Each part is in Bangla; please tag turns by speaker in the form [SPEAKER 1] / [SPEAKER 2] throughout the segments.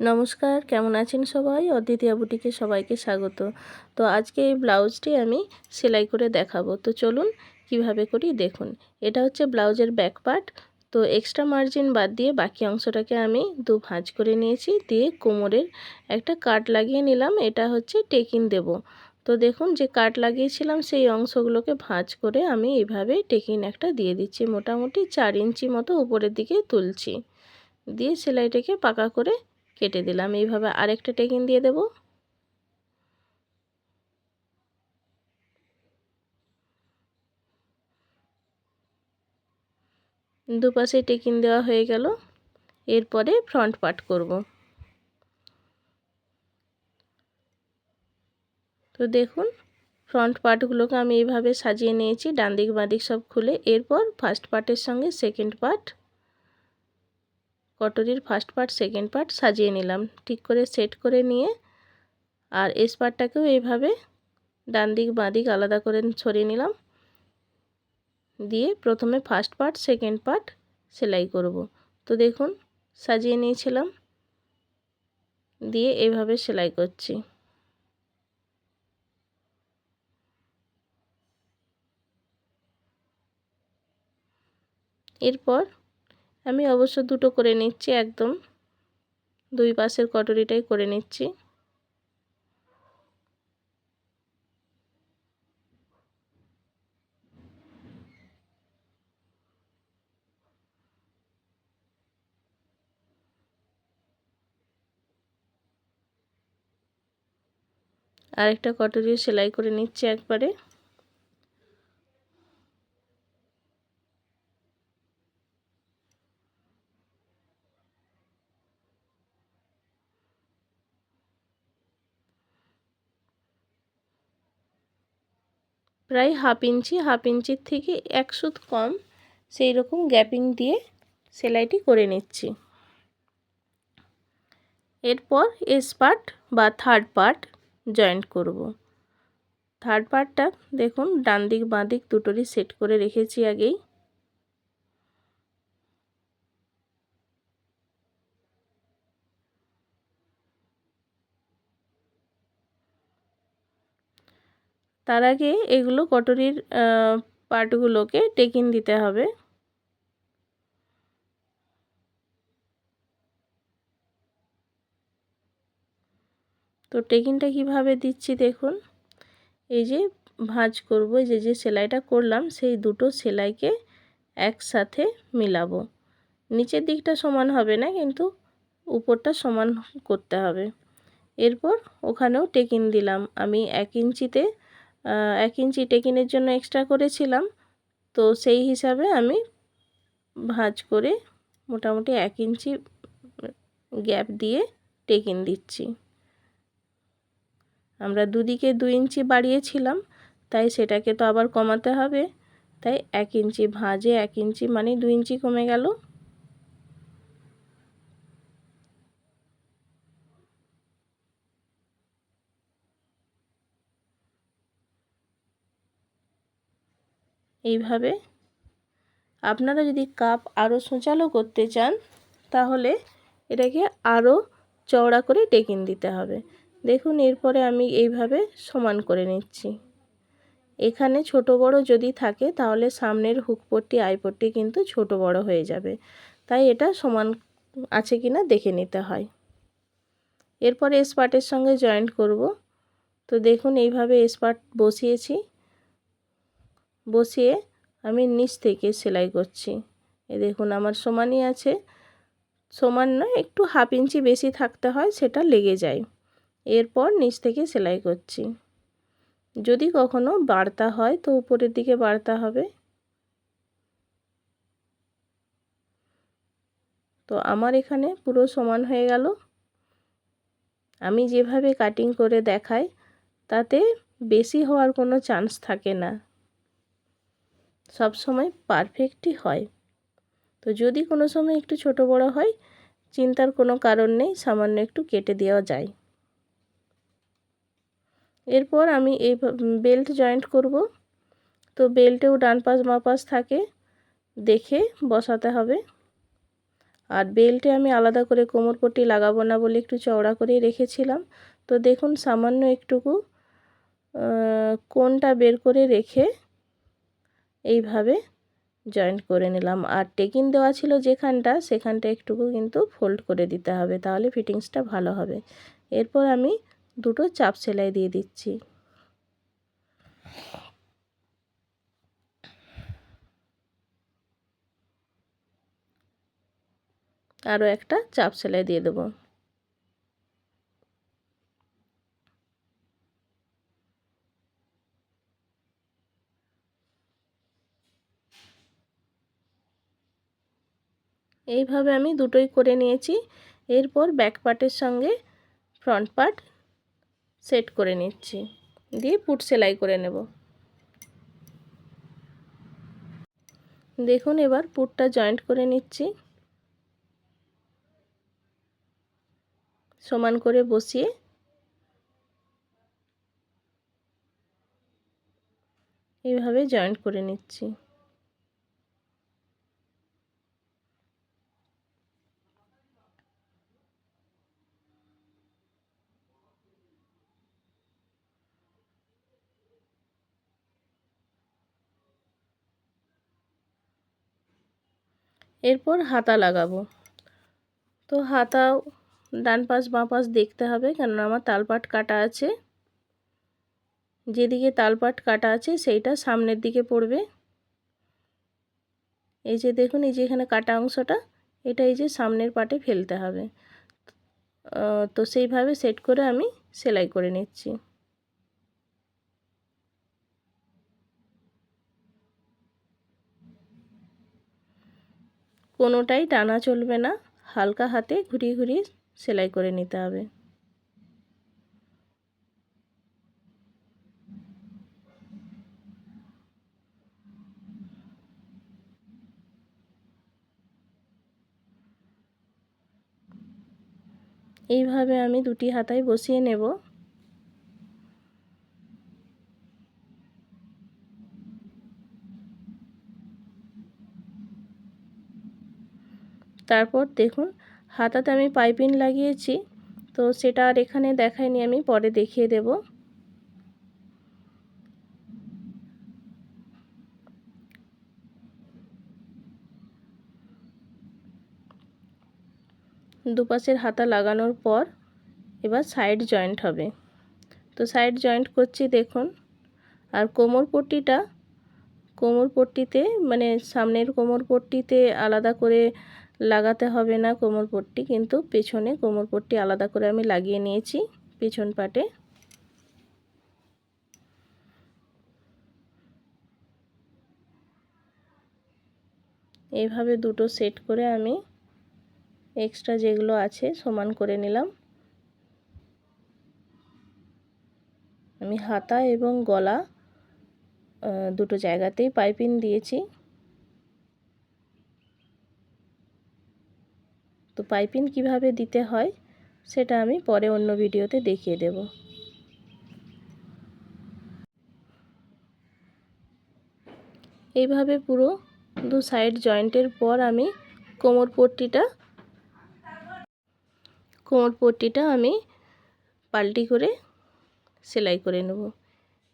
[SPEAKER 1] নমস্কার, কেমন আছেন সবাই? অদ্বিতীয়া বুটিকে সবাইকে স্বাগত। তো আজকে এই ব্লাউজটি আমি সেলাই করে দেখাবো। তো চলুন কীভাবে করি দেখুন। এটা হচ্ছে ব্লাউজের ব্যাক পার্ট তো এক্সট্রা মার্জিন বাদ দিয়ে বাকি অংশটাকে আমি দু ভাঁজ করে নিয়েছি। দিয়ে কোমরের একটা কাট লাগিয়ে নিলাম। এটা হচ্ছে টেকিন দেব। তো দেখুন যে কাট লাগিয়েছিলাম, সেই অংশগুলোকে ভাঁজ করে আমি এইভাবে টেকিন একটা দিয়ে দিচ্ছি। মোটামুটি চার ইঞ্চি মতো উপরের দিকে তুলছি। দিয়ে সেলাইটাকে পাকা করে কেটে দিলাম। এইভাবে আরেকটা টেকিন দিয়ে দেব। দুপাশে টেকিন দেওয়া হয়ে গেল। এরপরে ফ্রন্ট পার্ট করব। তো দেখুন, ফ্রন্ট পার্টগুলোকে আমি এইভাবে সাজিয়ে নিয়েছি ডান দিক বাঁ দিক সব খুলে। এরপর ফার্স্ট পার্টের সঙ্গে সেকেন্ড পার্ট কটরির ফার্স্ট পার্ট সেকেন্ড পার্ট সাজিয়ে নিলাম। ঠিক করে সেট করে নিয়ে আর এস পার্টটাকেও এইভাবে ডান দিক, বাঁ দিক আলাদা করে ছড়িয়ে নিলাম। দিয়ে প্রথমে ফার্স্ট পার্ট সেকেন্ড পার্ট সেলাই করব। তো দেখুন, সাজিয়ে নিয়েছিলাম। দিয়ে এইভাবে সেলাই করছি। এরপর আমি অবশ্য দুটো করে নিচ্ছি একদম। দুই পাশের কটরিটাই করে নিচ্ছি। আরেকটা কটরি সেলাই করে নিচ্ছি একবারে। প্রায় হাফ ইঞ্চি, হাফ ইঞ্চির থেকে এক সুত কম সেই রকম গ্যাপিং দিয়ে সেলাইটি করে নিচ্ছি। এরপর এস পার্ট বা থার্ড পার্ট জয়েন্ট করব। থার্ড পার্টটা দেখুন, ডান দিক বাঁ দিক দুটোরই সেট করে রেখেছি আগেই। তার আগে এগুলো কটরির পার্টগুলোকে টেকিন দিতে হবে। তো টেকিনটা কীভাবে দিচ্ছি দেখুন। এই যে ভাঁজ করব যে যে সেলাইটা করলাম, সেই দুটো সেলাইকে একসাথে মিলাবো। নিচের দিকটা সমান হবে না, কিন্তু উপরটা সমান করতে হবে। এরপর ওখানেও টেকিন দিলাম। আমি এক ইঞ্চিতে এক ইঞ্চি টেকিনের জন্য এক্সট্রা করেছিলাম। তো সেই হিসাবে আমি ভাঁজ করে মোটামুটি এক ইঞ্চি গ্যাপ দিয়ে টেকিন দিচ্ছি। আমরা দুদিকে দু ইঞ্চি বাড়িয়েছিলাম, তাই সেটাকে তো আবার কমাতে হবে। তাই এক ইঞ্চি ভাঁজে এক ইঞ্চি মানে দু ইঞ্চি কমে গেল। এইভাবে। আপনারা যদি কাপ আরও সোঁচালো করতে চান, তাহলে এটাকে আরও চওড়া করে টেকিন দিতে হবে। দেখুন, এরপরে আমি এইভাবে সমান করে নিচ্ছি। এখানে ছোট বড় যদি থাকে, তাহলে সামনের হুকপট্টি আইপট্টি কিন্তু ছোট বড় হয়ে যাবে। তাই এটা সমান আছে কি না দেখে নিতে হয়। এরপরে স্পার্টের সঙ্গে জয়েন্ট করব। তো দেখুন, এইভাবে স্পার্ট বসিয়েছি। বসিয়ে আমি নিচ থেকে সেলাই করছি। এ দেখুন, আমার সমানই আছে। সমান নয়, একটু হাফ ইঞ্চি বেশি থাকতে হয়, সেটা লেগে যায়। এরপর নিচ থেকে সেলাই করছি। যদি কখনো বাড়তা হয় তো উপরের দিকে বাড়তা হবে। তো আমার এখানে পুরো সমান হয়ে গেল। আমি যেভাবে কাটিং করে দেখাই, তাতে বেশি হওয়ার কোনো চান্স থাকে না। সব সময় পারফেক্টই হয়। তো যদি কোনো সময় একটু ছোট বড় হয়, চিন্তার কোনো কারণ নেই, সামান্য একটু কেটে দেওয়া যায়। এরপর আমি এই বেল্ট জয়েন্ট করব। তো বেল্টেও ডান পাশ, বাঁ পাশ থাকে, দেখে বসাতে হবে। আর বেল্টে আমি আলাদা করে কোমর পট্টি লাগাবো না বলে একটু চওড়া করেই রেখেছিলাম। তো দেখুন, সামান্য একটুকু কোনটা বের করে রেখে এইভাবে জয়েন্ট করে নিলাম। আর টেকিন দেওয়া ছিল যেখানটা, সেখানটা একটুকু কিন্তু ফোল্ড করে দিতে হবে, তাহলে ফিটিংসটা ভালো হবে। এরপর আমি দুটো চাপ সেলাই দিয়ে দিচ্ছি। আরও একটা চাপ সেলাই দিয়ে দেবো। এইভাবে আমি দুটোই করে নিয়েছি। এরপর ব্যাক পার্টের সঙ্গে ফ্রন্ট পার্ট সেট করে নিচ্ছি। দিয়ে পুট সেলাই করে নেব। দেখুন এবার পুটটা জয়েন্ট করে নিচ্ছি। সমান করে বসিয়ে এইভাবে জয়েন্ট করে নিচ্ছি। এরপর হাতা লাগাবো। তো হাতাও ডান পাশ, বাঁ পাশ দেখতে হবে, কেননা আমার তালপাট কাটা আছে। যেদিকে তালপাট কাটা আছে, সেইটা সামনের দিকে পড়বে। এই যে দেখুন, এই যে এখানে কাটা অংশটা, এটা এই যে সামনের পাটে ফেলতে হবে। তো সেইভাবে সেট করে আমি সেলাই করে নিচ্ছি। কোনোটাই টানা চলবে না। হালকা হাতে ঘুরিয়ে ঘুরিয়ে সেলাই করে নিতে হবে। এইভাবে আমি দুটি হাতায় বসিয়ে নেব। তারপর দেখুন, হাতাতে আমি পাইপিং লাগিয়েছি। তো সেটা আর এখানে দেখাইনি, আমি পরে দেখিয়ে দেব। দুপাশের হাতা লাগানোর পর এবার সাইড জয়েন্ট হবে। তো সাইড জয়েন্ট করছি, দেখুন। আর কোমর পট্টিটা, কোমর পট্টিতে মানে সামনের কোমর পট্টিতে আলাদা করে লাগাতে হবে না কোমর পট্টি, কিন্তু পেছনে কোমর পট্টি আলাদা করে আমি লাগিয়ে নিয়েছি পেছন পাটে। এইভাবে দুটো সেট করে আমি এক্সট্রা যেগুলো আছে সমান করে নিলাম। আমি হাতা এবং গলা দুটো জায়গাতেই পাইপিং দিয়েছি। তো পাইপিং কীভাবে দিতে হয় সেটা আমি পরে অন্য ভিডিওতে দেখিয়ে দেব। এইভাবে পুরো দু সাইড জয়েন্টের পর আমি কোমর পট্টিটা কোমর পট্টিটা আমি পাল্টি করে সেলাই করে নেব।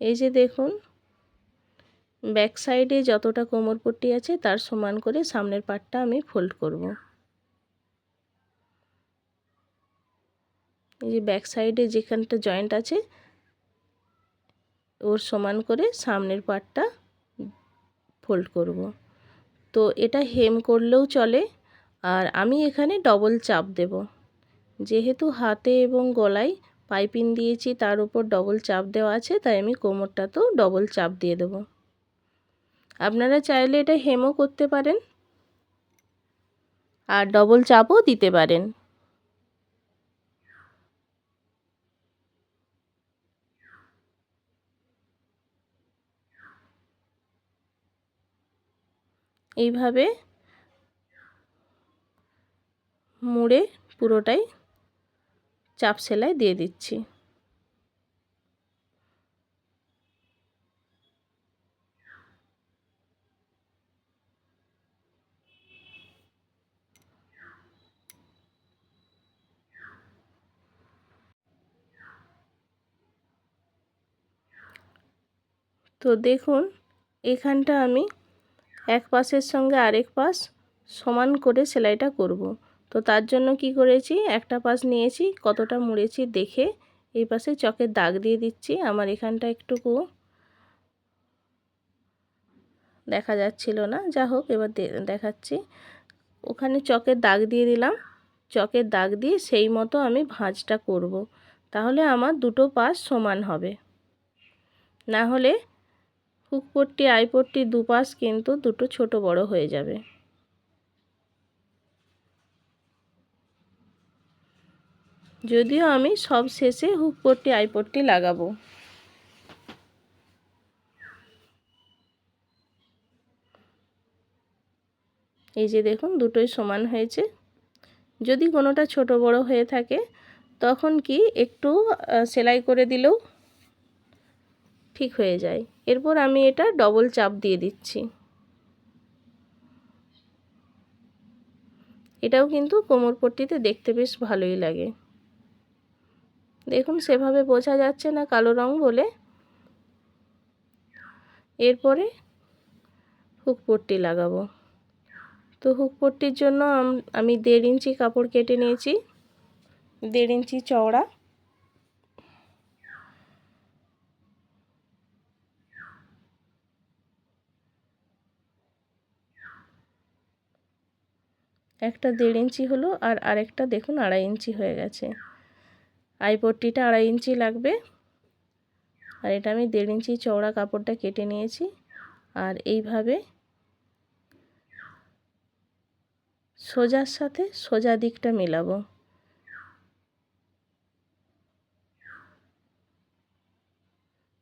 [SPEAKER 1] এই যে দেখুন, ব্যাক সাইডে যতটা কোমর পট্টি আছে তার সমান করে সামনের পাটটা আমি ফোল্ড করব। এই যে ব্যাক সাইডে যেখানটা জয়েন্ট আছে, ওর সমান করে সামনের পাটটা ফোল্ড করব। তো এটা হেম করলেও চলে, আর আমি এখানে ডবল চাপ দেব। যেহেতু হাতে এবং গলায় পাইপিং দিয়েছি, তার উপর ডবল চাপ দেওয়া আছে, তাই আমি কোমরটাতেও ডবল চাপ দিয়ে দেব। আপনারা চাইলে এটা হেমও করতে পারেন, আর ডবল চাপও দিতে পারেন। এইভাবে মুড়ে পুরোটাই চাপ সেলাই দিয়ে দিচ্ছি। তো দেখুন এখানটা আমি এক পাশের সঙ্গে আরেক পাশ সমান করে সেলাইটা করব। তো তার জন্য কি করেছি? একটা পাশ নিয়েছি, কতটা মুড়েছি দেখে এই পাশে চকের দাগ দিয়ে দিচ্ছি। আমার এখানটা একটুকু দেখা যাচ্ছিল না। যা হোক, এবার দেখাচ্ছি। ওখানে চকের দাগ দিয়ে দিলাম। চকের দাগ দিয়ে সেই মতো আমি ভাঁজটা করব। তাহলে আমার দুটো পাশ সমান হবে। না হলে হুক পট্টি আই পট্টি দুপাশ কিন্তু দুটো ছোট বড় হয়ে যাবে। যদিও আমি সব শেষে হুক পট্টি আই পট্টি লাগাবো। এই যে দেখুন, দুটোই সমান হয়েছে। যদি কোনোটা ছোট বড় হয়ে থাকে, তখন কি একটু সেলাই করে দিলেও ঠিক হয়ে যায়। এরপর আমি এটা ডবল চাপ দিয়ে দিচ্ছি। এটাও কিন্তু কোমর পট্টিতে দেখতে বেশ ভালোই লাগে। দেখুন, সেভাবে বোঝা যাচ্ছে না কালো রং বলে। এরপরে হুক পট্টি লাগাবো। তো হুক পট্টির জন্য আমি দেড় ইঞ্চি কাপড় কেটে নিয়েছি। দেড় ইঞ্চি চওড়া। একটা দেড় ইঞ্চি হলো আর আরেকটা দেখুন আড়াই ইঞ্চি হয়ে গেছে। আই পট্টিটা আড়াই ইঞ্চি লাগবে। আর এটা আমি দেড় ইঞ্চি চওড়া কাপড়টা কেটে নিয়েছি। আর এইভাবে সোজার সাথে সোজা দিকটা মেলাবো।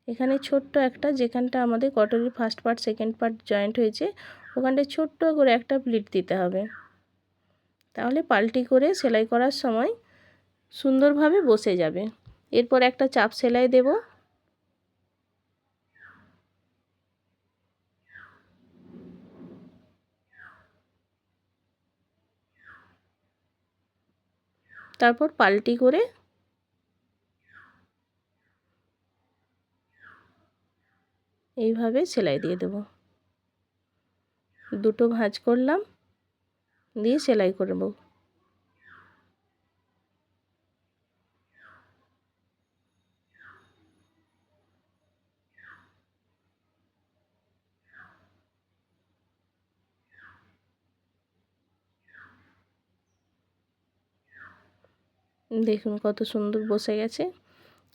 [SPEAKER 1] এখানে ছোট্ট একটা যেখানটা আমাদের কটনের first part, second part joint হয়েছে, ওখানটায় ছোট্ট করে একটা প্লিট দিতে হবে। তাহলে পাল্টি করে সেলাই করার সময় সুন্দরভাবে বসে যাবে। এরপর একটা চাপ সেলাই দেব। তারপর পাল্টি করে এইভাবে সেলাই দিয়ে দেব। দুটো ভাঁজ করলাম। দিয়ে সেলাই করব দেখুন কত সুন্দর বসে গেছে।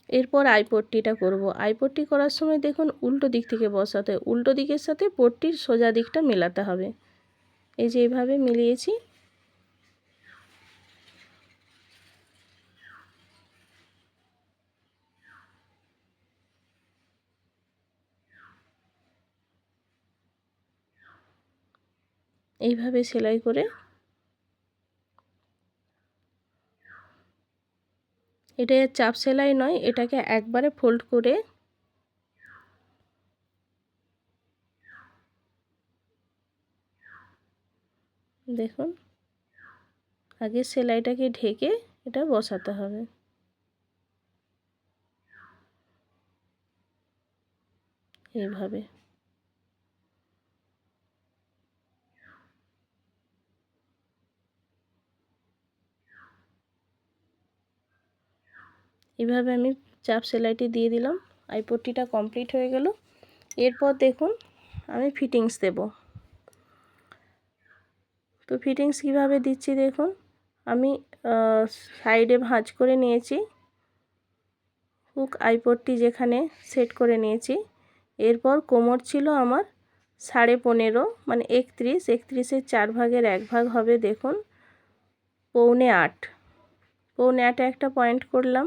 [SPEAKER 1] এরপর আই পট্টিটা করব। আই পট্টি করার সময় দেখুন উল্টো দিক থেকে বসাতে উল্টো দিকের সাথে পট্টির সোজা দিকটা মেলাতে হবে। এই যে এইভাবে মিলিয়েছি। এইভাবে সেলাই করে এটা চাপ সেলাই নয়, এটাকে একবারে ফোল্ড করে দেখুন, আগে সেলাইটাকে ঢেকে এটা বসাতে হবে। এইভাবে। এভাবে আমি চাপ সেলাইটি দিয়ে দিলাম। আইপট্টিটা কমপ্লিট হয়ে গেল। এরপর দেখুন, আমি ফিটিংস দেব। তো ফিটিংস কীভাবে দিচ্ছি দেখুন, আমি সাইডে ভাঁজ করে নিয়েছি। হুক আইপট্টি যেখানে সেট করে নিয়েছি। এরপর কোমর ছিল আমার সাড়ে পনেরো মানে একত্রিশ, একত্রিশের চার ভাগের এক ভাগ হবে দেখুন, পৌনে আট। পৌনে আটে একটা পয়েন্ট করলাম।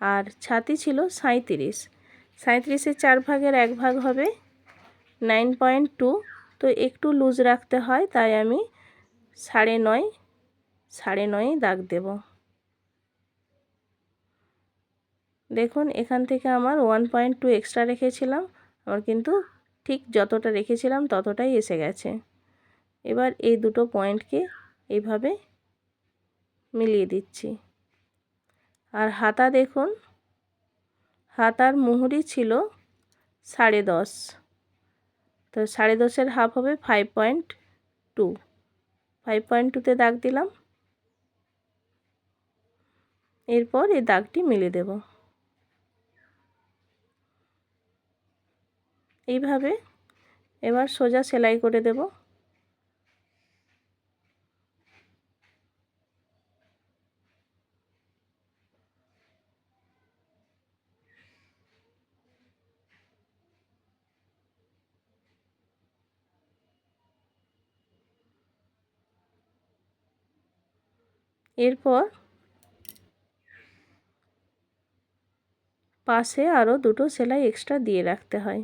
[SPEAKER 1] আর ছাতি ছিল সাঁত্রিশ সাঁত্রিশের চার ভাগের এক ভাগ হবে, নাইন পয়েন্ট টু। তো একটু লুজ রাখতে হয়, তাই আমি সাড়ে নয় সাড়ে নয় দাগ দেব। দেখুন, এখান থেকে আমার ওয়ান পয়েন্ট টু এক্সট্রা রেখেছিলাম, আমার কিন্তু ঠিক যতটা রেখেছিলাম ততটাই এসে গেছে। এবার এই দুটো পয়েন্টকে এইভাবে মিলিয়ে দিচ্ছি। আর হাতা দেখুন, হাতার মুহুরি ছিল সাড়ে দশ। তো সাড়ে দশের হাফ হবে five point two five point টুতে দাগ দিলাম। এরপর এই দাগটি মিলে দেব। এইভাবে এবার সোজা সেলাই করে দেব। এরপর পাশে আরও দুটো সেলাই এক্সট্রা দিয়ে রাখতে হয়।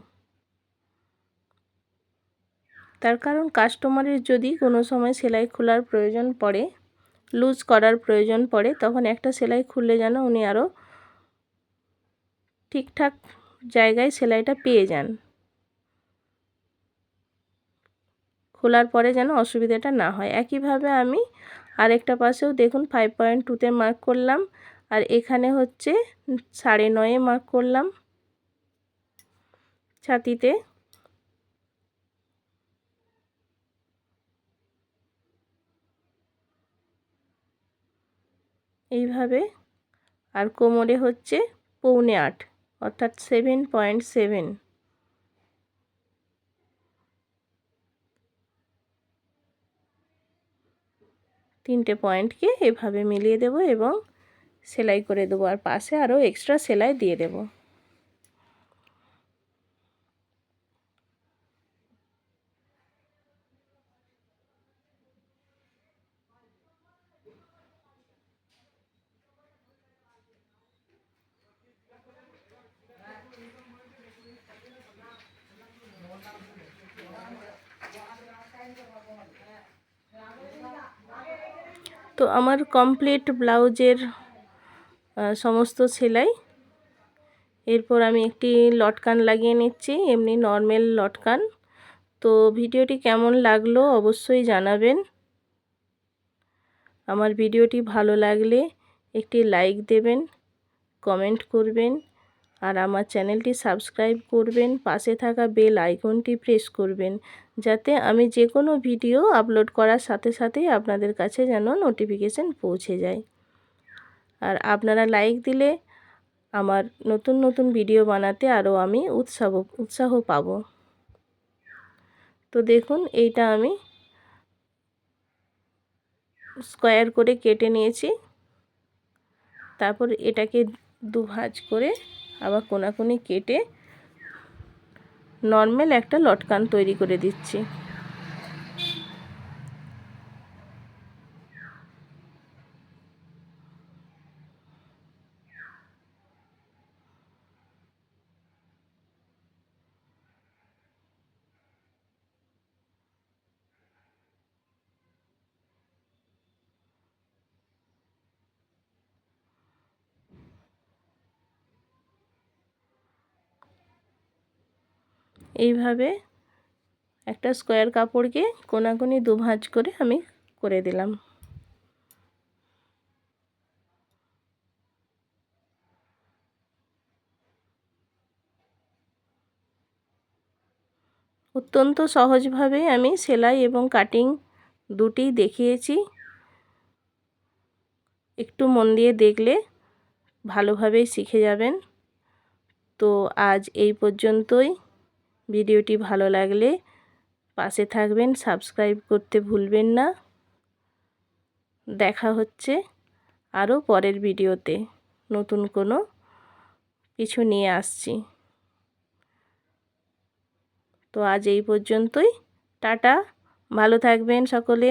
[SPEAKER 1] তার কারণ কাস্টমারের যদি কোনো সময় সেলাই খোলার প্রয়োজন পড়ে লুজ করার প্রয়োজন পড়ে, তখন একটা সেলাই খুললে যেন উনি আরও ঠিকঠাক জায়গায় সেলাইটা পেয়ে যান। খোলার পরে যেন অসুবিধাটা না হয়। একইভাবে আমি আরেকটা পাশেও দেখুন ফাইভ পয়েন্ট টুতে মার্ক করলাম, আর এখানে হচ্ছে সাড়ে নয়ে মার্ক করলাম ছাতিতে। এইভাবে, আর কোমরে হচ্ছে পৌনে আট, অর্থাৎ সেভেন পয়েন্ট সেভেন তিনটে পয়েন্টকে এভাবে মিলিয়ে দেব এবং সেলাই করে দেবো। আর পাশে আরও এক্সট্রা সেলাই দিয়ে দেবো। তো আমার কমপ্লিট ব্লাউজের সমস্ত সেলাই। এরপর আমি একটি লটকান লাগিয়ে নিচ্ছি, এমনি নর্মাল লটকান। তো ভিডিওটি কেমন লাগল অবশ্যই জানাবেন। আমার ভিডিওটি ভালো লাগলে একটি লাইক দেবেন কমেন্ট করবেন। আর আমার চ্যানেলটি সাবস্ক্রাইব করবেন, পাশে থাকা বেল আইকনটি প্রেস করবেন, যাতে আমি যে কোনো ভিডিও আপলোড করার সাথে সাথেই আপনাদের কাছে যেন নোটিফিকেশান পৌঁছে যায়। আর আপনারা লাইক দিলে আমার নতুন নতুন ভিডিও বানাতে আরও আমি উৎসাহ উৎসাহ পাব। তো দেখুন, এইটা আমি স্কোয়ার করে কেটে নিয়েছি। তারপর এটাকে দুভাজ করে আবার কোনাকুনি কেটে নর্মাল একটা লটকান তৈরি করে দিচ্ছি। এইভাবে একটা স্কোয়ার কাপড়কে কোনাকুনি দু ভাঁজ করে আমি করে দিলাম। অত্যন্ত সহজভাবে আমি সেলাই এবং কাটিং দুটি দেখিয়েছি। একটু মন দিয়ে দেখলে ভালোভাবেই শিখে যাবেন। তো আজ এই পর্যন্তই। ভিডিওটি ভালো লাগলে পাশে থাকবেন, সাবস্ক্রাইব করতে ভুলবেন না। দেখা হচ্ছে আরও পরের ভিডিওতে। নতুন কোনো কিছু নিয়ে আসছি। তো আজ এই পর্যন্তই। টাটা। ভালো থাকবেন সকলে।